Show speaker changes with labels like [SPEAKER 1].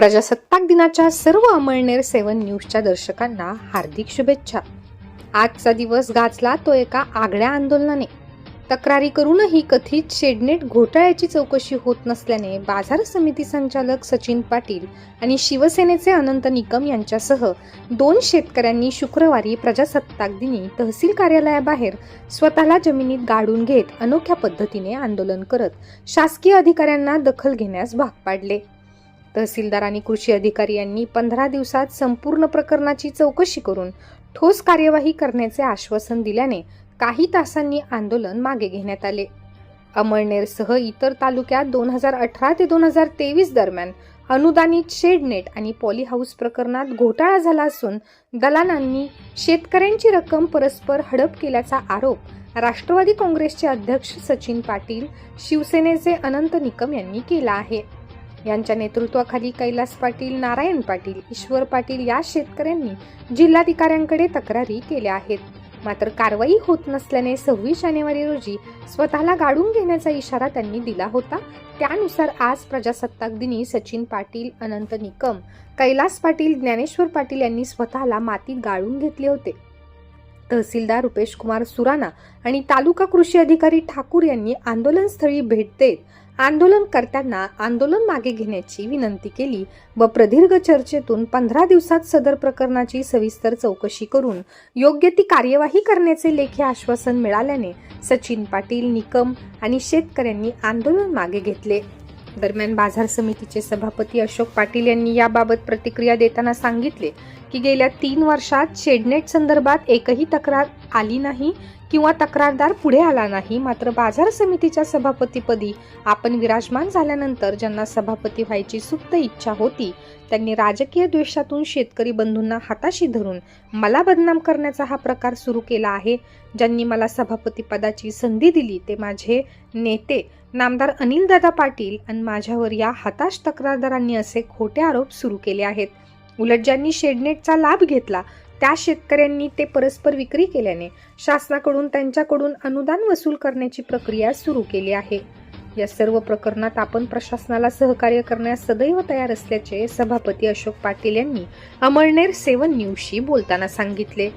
[SPEAKER 1] प्रजासत्ताक दिनाच्या सर्व अमळनेर सेवन न्यूजच्या दर्शकांना हार्दिक शुभेच्छा. आजचा दिवस गाजला तो एका आगळ्या आंदोलनाने. तक्रारी करूनही कथित शेडनेट घोटाळ्याची चौकशी होत नसल्याने बाजार समिती संचालक सचिन पाटील आणि शिवसेनेचे अनंत निकम यांच्यासह दोन शेतकऱ्यांनी शुक्रवारी प्रजासत्ताक दिनी तहसील कार्यालयाबाहेर स्वतःला जमिनीत गाडून घेत अनोख्या पद्धतीने आंदोलन करत शासकीय अधिकाऱ्यांना दखल घेण्यास भाग पाडले. तहसीलदार आणि कृषी अधिकारी यांनी पंधरा दिवसात संपूर्ण प्रकरणाची चौकशी करून ठोस कार्यवाही करण्याचे आश्वासन दिल्याने काही तासांनी आंदोलन मागे घेण्यात आले. अमळनेरसह इतर तालुक्यात दोन हजार अठरा ते दोन हजार तेवीस दरम्यान अनुदानित शेडनेट आणि पॉलीहाऊस प्रकरणात घोटाळा झाला असून दलालांनी शेतकऱ्यांची रक्कम परस्पर हडप केल्याचा आरोप राष्ट्रवादी काँग्रेसचे अध्यक्ष सचिन पाटील शिवसेनेचे अनंत निकम यांनी केला आहे. यांच्या नेतृत्वाखाली कैलास पाटील नारायण पाटील ईश्वर पाटील या शेतकऱ्यांनी जिल्हाधिकाऱ्यांकडे तक्रारी केल्या आहेत. मात्र कारवाई होत नसल्याने सव्वीस जानेवारी रोजी स्वतःला गाडून घेण्याचा इशारा त्यांनी दिला होता. त्यानुसार आज प्रजासत्ताक दिनी सचिन पाटील अनंत निकम कैलास पाटील ज्ञानेश्वर पाटील यांनी स्वतःला मातीत गाळून घेतले होते. तहसीलदार रुपेश कुमार सुराणा आणि तालुका कृषी अधिकारी ठाकूर यांनी आंदोलनस्थळी भेट देत आंदोलनकर्त्यांना आंदोलन मागे घेण्याची विनंती केली व प्रदीर्घ चर्चेतून पंधरा दिवसात सदर प्रकरणाची सविस्तर चौकशी करून योग्य ती कार्यवाही करण्याचे लेखी आश्वासन मिळाल्याने सचिन पाटील निकम आणि शेतकऱ्यांनी आंदोलन मागे घेतले. दरम्यान बाजार समितीचे सभापती अशोक पाटील यांनी याबाबत प्रतिक्रिया देताना सांगितले की गेल्या तीन वर्षात शेडनेट संदर्भात एकही तक्रार आली नाही. किंवा तक्रारदार पुढे आला नाही मात्र बाजार समितीच्या सभापतीपदी आपण विराजमान झाल्यानंतर ज्यांना सभापती व्हायची सुप्त इच्छा होती त्यांनी राजकीय द्वेषातून शेतकरी बंधूंना हाताशी धरून मला बदनाम करण्याचा हा प्रकार सुरू केला आहे. ज्यांनी मला सभापती पदाची संधी दिली ते माझे नेते नामदार अनिलदादा पाटील आणि माझ्यावर या हताश तक्रारदारांनी असे खोटे आरोप सुरू केले आहेत. उलट ज्यांनी शेडनेटचा लाभ घेतला त्या शेतकऱ्यांनी ते परस्पर विक्री केल्याने शासनाकडून त्यांच्याकडून अनुदान वसूल करण्याची प्रक्रिया सुरू केली आहे. या सर्व प्रकरणात आपण प्रशासनाला सहकार्य करण्यास सदैव तयार असल्याचे सभापती अशोक पाटील यांनी अमळनेर सेवन न्यूजशी बोलताना सांगितले.